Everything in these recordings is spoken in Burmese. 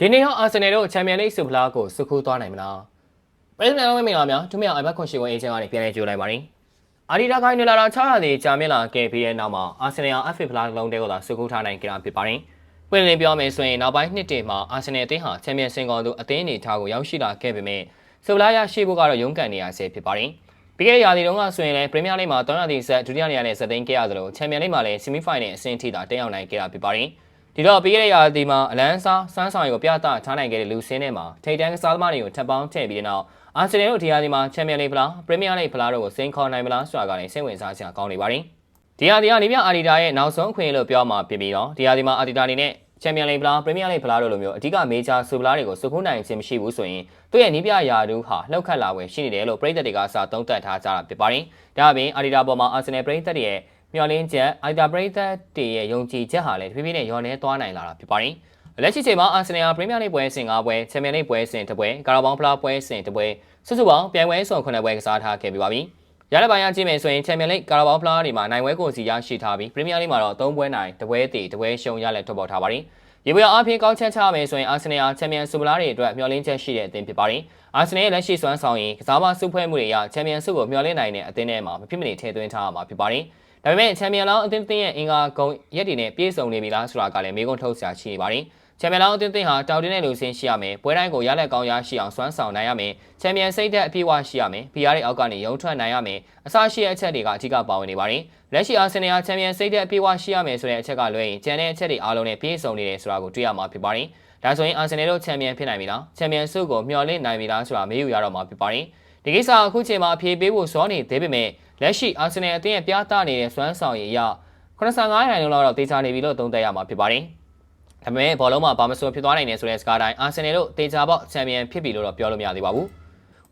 ဒီနေ့တော့အာဆင်နယ်တို့ချန်ပီယံလိဂ်ဆူဖလားကိုစုခိုးသွားနိုင်မလားပရိသတ်များမင်္ဂလာများသူမြောက်အိုင်ဘတ်ခွန်ရှိဝင်အေဂျင့်ကနေပြန်လည်ကြိုလိုက်ပါရစေအာဒီတာခိုင်နလာတာ6ရာသီကြာမြင့်လာခဲ့ပြီးတဲ့နောက်မှာအာဆင်နယ်အဖစ်ဖလားလုံးတဲကိုသာစုခိုးထားနိုင်ကြတာဖြစ်ပါတယ်ပွင့်လင်းပြောမယ်ဆိုရင်နောက်ပိုင်းနှစ်တည်းမှာအာဆင်နယ်အသင်းဟာချန်ပီယံစင်ကောင်တို့အသင်းအနေထားကိုရောက်ရှိလာခဲ့ပေမဲ့ဆူဖလားရရှိဖို့ကတော့ရုန်းကန်နေရဆဲဖြစ်ပါတယ်ပြီးခဲ့တဲ့ရာသီတုန်းကဆိုရင်လည်းပရီးမီးယားလိဂ်မှာ3ရာသီဆက်ဒုတိယနေရာနဲ့ဇက်သိမ်းခဲ့ရသလိုချန်ပီယံလိဂ်မှာလည်းဆီမီဖိုင်နယ်အဆင့်ထိသာတက်ရောက်နိုင်ခဲ့တာဖြစ်ပါတယ် ဒီတော့ပြီးခဲ့တဲ့ရာသီမှာအလန်းစားစမ်းဆောင်ရီကိုပြသထားနိုင်ခဲ့တဲ့လူစင်းထဲမှာထိတ်တန်းကစားသမားတွေကိုထပ်ပေါင်းထည့်ပြီးတဲ့နောက်အာဆင်နယ်တို့ဒီရာသီမှာချန်ပီယံလိဂ်ဖလားပရီးမီးယားလိဂ်ဖလားတို့ကိုစိန်ခေါ်နိုင်မလားဆိုတာကလည်းစိတ်ဝင်စားစရာကောင်းနေပါတယ်ဒီရာသီကနေပြအာဒီတာရဲ့နောက်ဆုံးအခွင့်အရေးလို့ပြောမှာဖြစ်ပြီးတော့ဒီရာသီမှာအာဒီတာအနေနဲ့ချန်ပီယံလိဂ်ဖလားပရီးမီးယားလိဂ်ဖလားတို့လိုမျိုးအဓိကမေဂျာဆူဖလားတွေကိုစုခုနိုင်ခြင်းမရှိဘူးဆိုရင်သူ့ရဲ့နီးပြရာထူးဟာလှုပ်ခတ်လာွယ်ရှိနေတယ်လို့ပြည်သက်တွေကစာသုံးသပ်ထားကြတာဖြစ်ပါတယ်။ဒါအပြင်အာဒီတာပေါ်မှာအာဆင်နယ်ပြည်သက်တွေရဲ့ မျှော်လင့်ချက်အာဒီတာပြည်သက်တွေရဲ့ယုံကြည်ချက်ဟာလည်းတဖြည်းဖြည်းနဲ့ညော်နေသွားနိုင်လာတာဖြစ်ပါတယ်။လက်ရှိချိန်မှာအာဆင်နယ်ဟာပရီးမီးယားလိဂ်ပွဲစဉ်၅ပွဲချန်ပီယံလိဂ်ပွဲစဉ်တစ်ပွဲကာရာဘောင်ဖလားပွဲစဉ်တစ်ပွဲစုစုပေါင်းပြိုင်ပွဲစုံ9ပွဲကစားထားခဲ့ပြီးပါပြီ။ရတဲ့ပိုင်းအကြည့်မယ်ဆိုရင်ချန်ပီယံလိဂ်ကာရာဘောင်ဖလားတွေမှာနိုင်ပွဲကိုစီရရှိထားပြီးပရီးမီးယားလိဂ်မှာတော့၃ပွဲနိုင်တစ်ပွဲတည်တစ်ပွဲရှုံရလက်ထွက်ပေါ်ထားပါတယ်။ရေပွဲအပြင်ကောင်းချက်ချမယ်ဆိုရင်အာဆင်နယ်ဟာချန်ပီယံဆူပလာတွေအတွက်မျှော်လင့်ချက်ရှိတဲ့အသင်းဖြစ်ပါတယ်။အာဆင်နယ်ရဲ့လက်ရှိစွမ်းဆောင်ရင်ကစားမစုဖွဲ့မှုတွေအရချန်ပီယံဆုကိုမျှော်လင့်နိုင်တဲ့အသင်းထဲမှာမဖြစ်မနေထည့်သွင်းထားရမှာဖြစ်ပါတယ်။ ဒါပေမဲ့ချန်ပီယံလောင်းအသင်းသင်းရဲ့အင်္ဂါဂုံရက်တွေနဲ့ပြည့်စုံနေပြီလားဆိုတာကလည်းမေးခွန်းထုတ်စရာရှိနေပါတယ်။ချန်ပီယံလောင်းအသင်းသင်းဟာတောင်တင်းတဲ့လူစင်းရှိရမယ်။ပွဲတိုင်းကိုရလက်ကောင်းရရှိအောင်စွမ်းဆောင်နိုင်ရမယ်။ချန်ပီယံစိတ်သက်အပြည့်အဝရှိရမယ်။ PR ရဲ့အောက်ကနေရုံထွက်နိုင်ရမယ်။အစရှိတဲ့အချက်တွေကအဓိကပါဝင်နေပါတယ်။လက်ရှိအာဆင်နယ်ဟာချန်ပီယံစိတ်သက်အပြည့်အဝရှိရမယ်ဆိုတဲ့အချက်ကလွှဲရင်ကျန်တဲ့အချက်တွေအားလုံးနဲ့ပြည့်စုံနေတယ်ဆိုတာကိုတွေ့ရမှာဖြစ်ပါတယ်။ဒါဆိုရင်အာဆင်နယ်တို့ချန်ပီယံဖြစ်နိုင်ပြီလားချန်ပီယံဆုကိုမျှော်လင့်နိုင်ပြီလားဆိုတာမေးယူရတော့မှာဖြစ်ပါတယ်ဒီကိစ္စအခုချိန်မှာအဖြေပေးဖို့စောနေသေးပေမဲ့ လက်ရှိအာဆင်နယ်အသင်းရဲ့ပြသနေတဲ့စွမ်းဆောင်ရည်အရ85ရာခိုင်နှုန်းလောက်တော့တေချာနေပြီလို့သုံးသပ်ရမှာဖြစ်ပါတယ်ဒါပေမဲ့ဘောလုံးမှာဘာမဆိုဖြစ်သွားနိုင်တယ်ဆိုတဲ့စကားတိုင်းအာဆင်နယ်တို့တေချာပေါက်ချန်ပီယံဖြစ်ပြီလို့တော့ပြောလို့မရသေးပါဘူး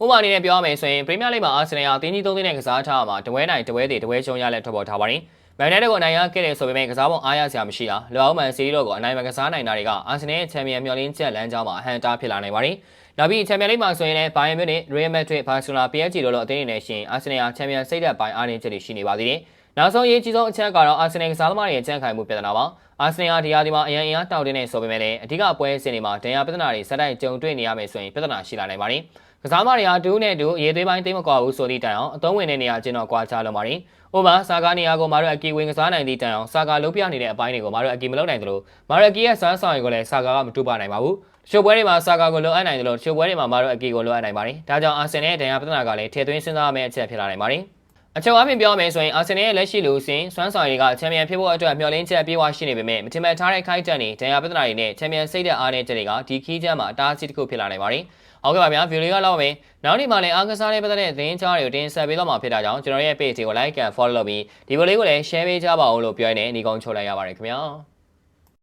ဥပမာအနေနဲ့ပြောရမယ်ဆိုရင်ပရီးမီးယားလိဂ်မှာအာဆင်နယ်ဟာတင်းကြီးသုံးသိန်းနဲ့ကစားထားမှာတပွဲနိုင်တပွဲသေးတပွဲရှုံးရလက်ထွက်ပေါ်ထားပါတယ် မန်ယူနိုက်တက်ကိုအနိုင်ရခဲ့တယ်ဆိုပေမဲ့ကစားပုံအားရစရာမရှိတာလောအောင်မန်စီးရီးတို့ကိုအနိုင်မကစားနိုင်တာတွေကအာဆင်နယ်ရဲ့ချန်ပီယံမျှော်လင့်ချက်လမ်းကြောင်းမှာအဟန့်တားဖြစ်လာနိုင်ပါတယ်။နောက်ပြီးချန်ပီယံလိဂ်မှာဆိုရင်လည်းဘိုင်ယန်မြူနစ်၊ရီယယ်မက်ဒရစ်၊ဘာစီလိုနာ PSG တို့လိုအသင်းတွေနဲ့ရှင်အာဆင်နယ်ဟာချန်ပီယံစိတ်သက်ပိုင်းအားနည်းချက်တွေရှိနေပါသေးတယ်။ နောက်ဆုံးအရေးကြီးဆုံးအချက်ကတော့အာဆင်နယ်ကစားသမားတွေရဲ့ကြံ့ခိုင်မှုပြဿနာပါ။အာဆင်နယ်ဟာဒီယာဒီမှာအရန်အင်အားတောက်တင်းနေဆိုပေမဲ့လည်းအဓိကပွဲစဉ်တွေမှာဒဏ်ရာပြဿနာတွေစက်တိုက်ကြုံတွေ့နေရမယ်ဆိုရင်ပြဿနာရှိလာနိုင်ပါတယ်။ကစားသမားတွေဟာဒူးနဲ့ဒူးအရေးသွေးပိုင်းသိမ့်မကွာဘူးဆိုသည့်တိုင်အောင်အသုံးဝင်တဲ့နေရာချင်းတော့ကွာခြားလုံးပါတယ်။ဥပမာစာကားနေရာကိုမာတို့အကီဝင်ကစားနိုင်သည့်တိုင်အောင်စာကားလုံးပြနေတဲ့အပိုင်းတွေကိုမာတို့အကီမလုပ်နိုင်သလိုမာတို့အကီရဲ့စွမ်းဆောင်ရည်ကိုလည်းစာကားကမတူပါနိုင်ပါဘူး။တချို့ပွဲတွေမှာစာကားကိုလိုအပ်နိုင်တယ်လို့တချို့ပွဲတွေမှာမာတို့အကီကိုလိုအပ်နိုင်ပါတယ်။ဒါကြောင့်အာဆင်နယ်ရဲ့ဒဏ်ရာပြဿနာကလည်းထည့်သွင်းစဉ်းစားရမယ့်အချက်ဖြစ်လာနိုင်ပါတယ်။ အချုပ်အပြင်ပြောမယ်ဆိုရင်အာဆင်နယ်ရဲ့လက်ရှိလူစင်စွမ်းဆောင်ရည်ကချန်ပီယံဖြစ်ဖို့အတွက်မျှော်လင့်ချက်ပြေးဝရှိနေပေမဲ့မထင်မှတ်ထားတဲ့ခိုက်တက်နေဒဏ်ရာပြဿနာတွေနဲ့ချန်ပီယံစိတ်သက်အားနည်းချက်တွေကဒီခီးချမ်းမှာအတားအဆီးတစ်ခုဖြစ်လာနိုင်ပါတယ်။ဟုတ်ကဲ့ပါဗျာဗီဒီယိုလေးကတော့မယ်။နောက်နေ့မှလည်းအားကစားလေးပတ်သက်တဲ့သတင်းကြားတွေကိုတင်ဆက်ပေးတော့မှာဖြစ်တာကြောင့်ကျွန်တော်ရဲ့ page ကို like and follow လုပ်ပြီးဒီဗီဒီယိုလေးကိုလည်း share ပေးကြပါဦးလို့ပြောရင်းနဲ့ဒီကုန်းချုပ်လိုက်ရပါတယ်ခင်ဗျာ။